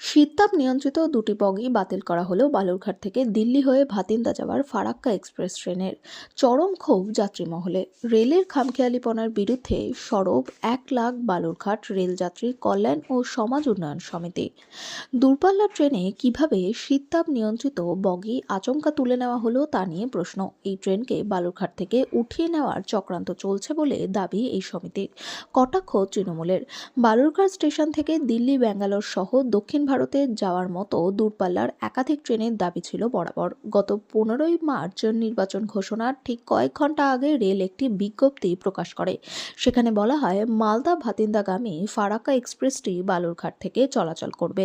শীততাপ নিয়ন্ত্রিত দুটি বগি বাতিল করা হলো বালুরঘাট থেকে দিল্লি হয়ে ভাতিন্দা যাওয়ার ফারাক্কা এক্সপ্রেস ট্রেনের চরম ক্ষোভ যাত্রী মহলে রেলের খামখেয়ালিপনার বিরুদ্ধে সরব এক লাখ বালুরঘাট রেলযাত্রী কল্যাণ ও সমাজ উন্নয়ন সমিতি। দূরপাল্লার ট্রেনে কীভাবে শীততাপ নিয়ন্ত্রিত বগি আচমকা তুলে নেওয়া হলো তা নিয়ে প্রশ্ন। এই ট্রেনকে বালুরঘাট থেকে উঠিয়ে নেওয়ার চক্রান্ত চলছে বলে দাবি এই সমিতির। কটাক্ষ তৃণমূলের। বালুরঘাট স্টেশন থেকে দিল্লি ব্যাঙ্গালোর সহ দক্ষিণ ভারতে যাওয়ার মতো দূরপাল্লার একাধিক ট্রেনের দাবি ছিল বরাবর। গত পনেরোই মার্চ নির্বাচন ঘোষণার ঠিক কয়েক ঘণ্টা আগে রেল একটি বিজ্ঞপ্তি প্রকাশ করে। সেখানে বলা হয়, মালদা ভাতিন্দাগামী ফারাক্কা এক্সপ্রেসটি বালুরঘাট থেকে চলাচল করবে,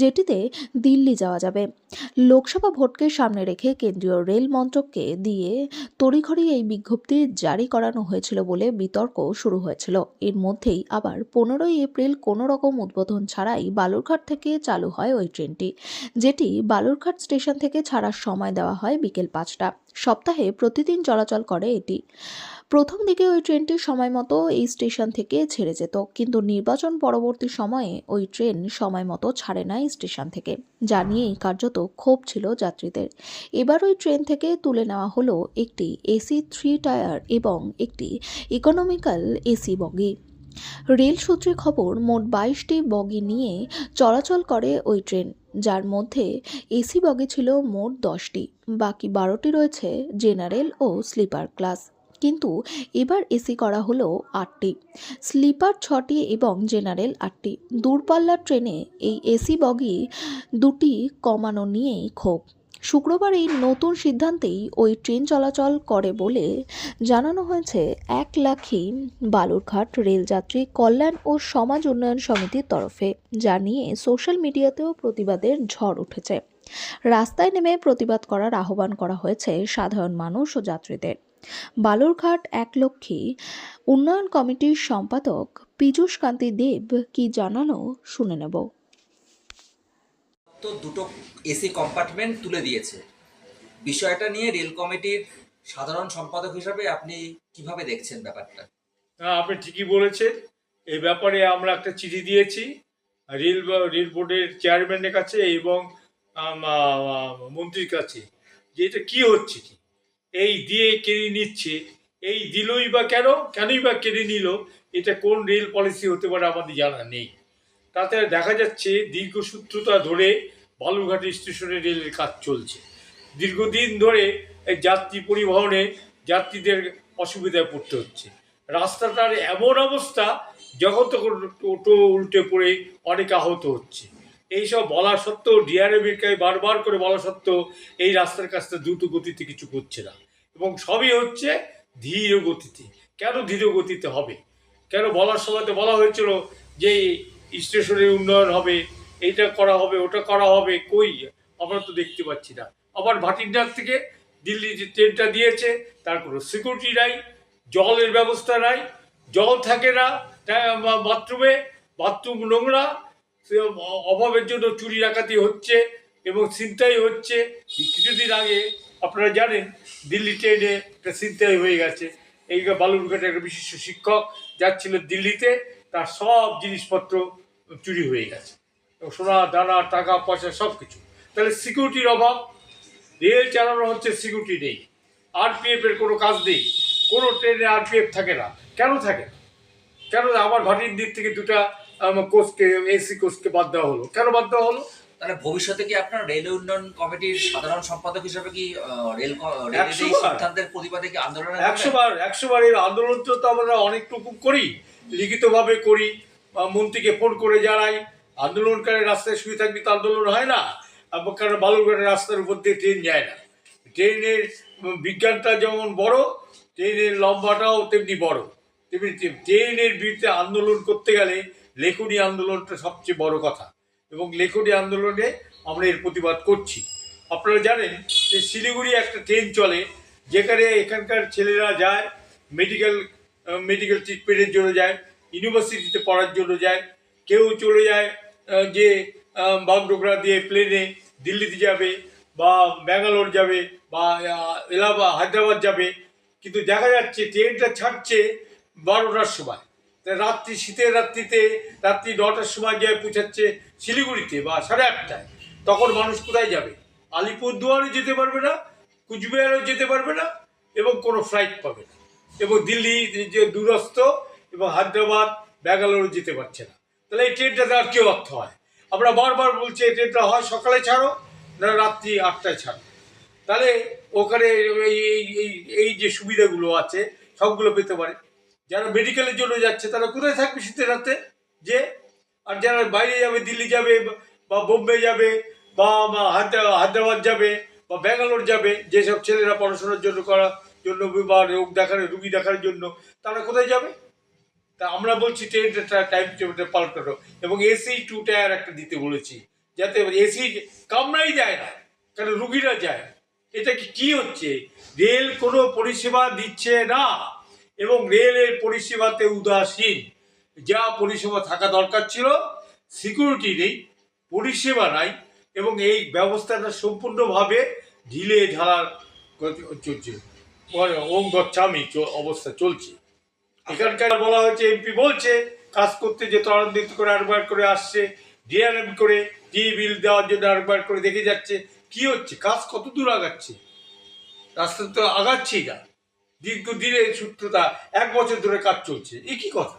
যেটিতে দিল্লি যাওয়া যাবে। লোকসভা ভোটকে সামনে রেখে কেন্দ্রীয় রেল মন্ত্রককে দিয়ে তড়িঘড়ি এই বিজ্ঞপ্তি জারি করানো হয়েছিল বলে বিতর্ক শুরু হয়েছিল। এর মধ্যেই আবার পনেরোই এপ্রিল কোনো রকম উদ্বোধন ছাড়াই বালুরঘাট থেকে চালু হয় ওই ট্রেনটি, যেটি বালুরঘাট স্টেশন থেকে ছাড়ার সময় দেওয়া হয় বিকেল পাঁচটা। সপ্তাহে প্রতিদিন চলাচল করে এটি। প্রথম দিকে ওই ট্রেনটি সময় মতো এই স্টেশন থেকে ছেড়ে যেত, কিন্তু নির্বাচন পরবর্তী সময়ে ওই ট্রেন সময় মতো ছাড়ে না এই স্টেশন থেকে, যা নিয়েই কার্যত ক্ষোভ ছিল যাত্রীদের। এবার ওই ট্রেন থেকে তুলে নেওয়া হলো একটি এসি থ্রি টায়ার এবং একটি ইকোনমিক্যাল এসি বগি। রেল সূত্রে খবর, মোট বাইশটি বগি নিয়ে চলাচল করে ওই ট্রেন, যার মধ্যে এসি বগি ছিল মোট দশটি। বাকি বারোটি রয়েছে জেনারেল ও স্লিপার ক্লাস। কিন্তু এবার এসি করা হলো আটটি। স্লিপার ছটি এবং জেনারেল আটটি। দূরপাল্লার ট্রেনে এই এসি বগি দুটি কমানো নিয়েই ক্ষোভ। শুক্রবার এই নতুন সিদ্ধান্তেই ওই ট্রেন চলাচল করে বলে জানানো হয়েছে। এক লাখই বালুরঘাট রেলযাত্রী কল্যাণ ও সমাজ উন্নয়ন সমিতির তরফে যা নিয়ে সোশ্যাল মিডিয়াতেও প্রতিবাদের ঝড় উঠেছে। রাস্তায় নেমে প্রতিবাদ করার আহ্বান করা হয়েছে সাধারণ মানুষ ও যাত্রীদের। বালুরঘাট একলক্ষী উন্নয়ন কমিটির সম্পাদক পীযূষ কান্তি দেব কি জানানো শুনে নেব। তো দুটো এসি কম্পার্টমেন্ট তুলে দিয়েছে। বিষয়টা নিয়ে রেল কমিটির সাধারণ সম্পাদক হিসাবে আপনি কীভাবে দেখছেন ব্যাপারটা? আপনি ঠিকই বলেছেন। এই ব্যাপারে আমরা একটা চিঠি দিয়েছি রেল রেল বোর্ডের চেয়ারম্যানের কাছে এবং মন্ত্রীর কাছে যে এটা কী হচ্ছে কি? এই দিয়ে কেড়ে নিচ্ছে, এই দিলই বা কেন? কেনই বা কেড়ে নিল? এটা কোন রেল পলিসি হতে পারে আমাদের জানা নেই। তাতে দেখা যাচ্ছে দীর্ঘসূত্রতা ধরে বালুরঘাট স্টেশনে রেলের কাজ চলছে। দীর্ঘদিন ধরে এই যাত্রী পরিবহনে যাত্রীদের অসুবিধায় পড়তে হচ্ছে। রাস্তাটার এমন অবস্থা যখন তখন টোটো উল্টে পড়ে অনেক আহত হচ্ছে। এইসব বলা সত্ত্বেও ডিআরএমের কাছে বারবার করে বলা সত্ত্বেও এই রাস্তার কাজটা দ্রুত গতিতে কিছু করছে না। এবং সবই হচ্ছে ধীর গতিতে। কেন ধীর গতিতে হবে? কেন বলার সময়তে বলা হয়েছিল যে স্টেশনের উন্নয়ন হবে? এইটা করা হবে, ওটা করা হবে, কই? আমরা তো দেখতে পাচ্ছি না। আবার ভাটিন্ডার থেকে দিল্লি যে ট্রেনটা দিয়েছে, তার কোনো সিকিউরিটি নাই, জলের ব্যবস্থা নাই, জল থাকে না বাথরুমে বাথরুম নোংরা অভাবের জন্য চুরি ডাকাতি হচ্ছে এবং ছিনতাই হচ্ছে। কিছুদিন আগে, আপনারা জানেন, দিল্লি ট্রেনে একটা ছিনতাই হয়ে গেছে। এই বালুরঘাটের একটা বিশিষ্ট শিক্ষক যাচ্ছিল দিল্লিতে, তার সব জিনিসপত্র চুরি হয়ে গেছে। সোনা দানা টাকা পয়সা সব কিছু তাহলে সিকিউরিটির অভাব। রেল চালানো হচ্ছে সিকিউরিটি নেই। আরপিএফ এর কোনো কাজ নেই। কোনো ট্রেনে আরপিএফ থাকে না। কেন থাকে? কেন আমার ভাটির দিক থেকে দুটা কোচকে এসি কোচকে বাদ দেওয়া হলো? কেন বাদ দেওয়া হলো? তাহলে ভবিষ্যতে কি আপনার রেল উন্নয়ন কমিটির সাধারণ সম্পাদক হিসাবে কি রেল। সিদ্ধান্তের প্রতিবাদে কি আন্দোলন একশো বার একশো বার এর আন্দোলন তো তো আমরা অনেকটুকু করি। লিখিতভাবে করি। মন্ত্রীকে ফোন করে জানাই। আন্দোলনকারী রাস্তায় শুয়ে থাকবি তো আন্দোলন হয় না। কারণ বালুরঘাটের রাস্তার উপর দিয়ে ট্রেন যায় না। ট্রেনের বিজ্ঞানটা যেমন বড়, ট্রেনের লম্বাটাও তেমনি বড়। তেমনি ট্রেনের বিরুদ্ধে আন্দোলন করতে গেলে লেখনী আন্দোলনটা সবচেয়ে বড় কথা। এবং লেখনী আন্দোলনে আমরা এর প্রতিবাদ করছি। আপনারা জানেন যে শিলিগুড়ি একটা ট্রেন চলে, যেখানে এখানকার ছেলেরা যায় মেডিকেল মেডিকেল ট্রিটমেন্টের জন্য যায় ইউনিভার্সিটিতে পড়ার জন্য যায়, কেউ চলে যায় যে বাগডোগরা দিয়ে প্লেনে দিল্লিতে যাবে বা ব্যাঙ্গালোর যাবে বা এলাহাবাদ, হায়দ্রাবাদ যাবে, কিন্তু দেখা যাচ্ছে ট্রেনটা ছাড়ছে বারোটার সময়। রাত্রি, শীতের রাত্রিতে, রাত্রি নটার সময় গিয়ে পৌঁছাচ্ছে শিলিগুড়িতে বা সাড়ে আটটায়। তখন মানুষ কোথায় যাবে? আলিপুরদুয়ারে যেতে পারবে না, কুচবিহারও যেতে পারবে না এবং কোনো ফ্লাইট পাবে না। এবং দিল্লি যে দূরস্থ এবং হায়দ্রাবাদ ব্যাঙ্গালোর যেতে পারছে না। তাহলে এই ট্রেনটাতে আর কি অর্থ হয়? আমরা বারবার বলছি, এই ট্রেনটা হয় সকালে ছাড়ো, না রাত্রি আটটায় ছাড়ো। তাহলে ওখানে এই এই এই যে সুবিধাগুলো আছে, সবগুলো পেতে পারে। যারা মেডিকেলের জন্য যাচ্ছে, তারা কোথায় থাকবে শীতের রাতে? যে, আর যারা বাইরে যাবে, দিল্লি যাবে, বা বোম্বে যাবে, বা বা হায়দ্রা- হায়দ্রাবাদ যাবে, বা ব্যাঙ্গালোর যাবে, যেসব ছেলেরা পড়াশোনার জন্য করার জন্য বা রোগ দেখার রুগী দেখার জন্য, তারা কোথায় যাবে? তা আমরা বলছি ট্রেনটা টাইম টেবিলটা পাল্টানো এবং এসি টু টায়ার একটা দিতে বলেছি। যাতে এসি কামরাই যায় না কারণ রুগীরা যায়। এটা কি হচ্ছে? রেল কোনো পরিষেবা দিচ্ছে না। এবং রেলের পরিষেবাতে উদাসীন। যা পরিষেবা থাকা দরকার ছিল সিকিউরিটি নেই, পরিষেবা নাই, এবং এই ব্যবস্থাটা সম্পূর্ণভাবে ঢিলে ঢালার চলছে। মানে ওম গচ্ছামি অবস্থা চলছে। এখানকার বলা হয়েছে, এমপি বলছে, কাজ করতে যে তরান্বিত করে আরবার করে আসছে, ডিআরএম করে টি বিল দেওয়ার জন্য আরবার করে দেখে যাচ্ছে, কি হচ্ছে? কাজ কত দূর আগাচ্ছে? রাস্তা তো আগাচ্ছেই না। দীর্ঘ দিনের সূত্রতা, এক বছর ধরে কাজ চলছে, এ কি কথা?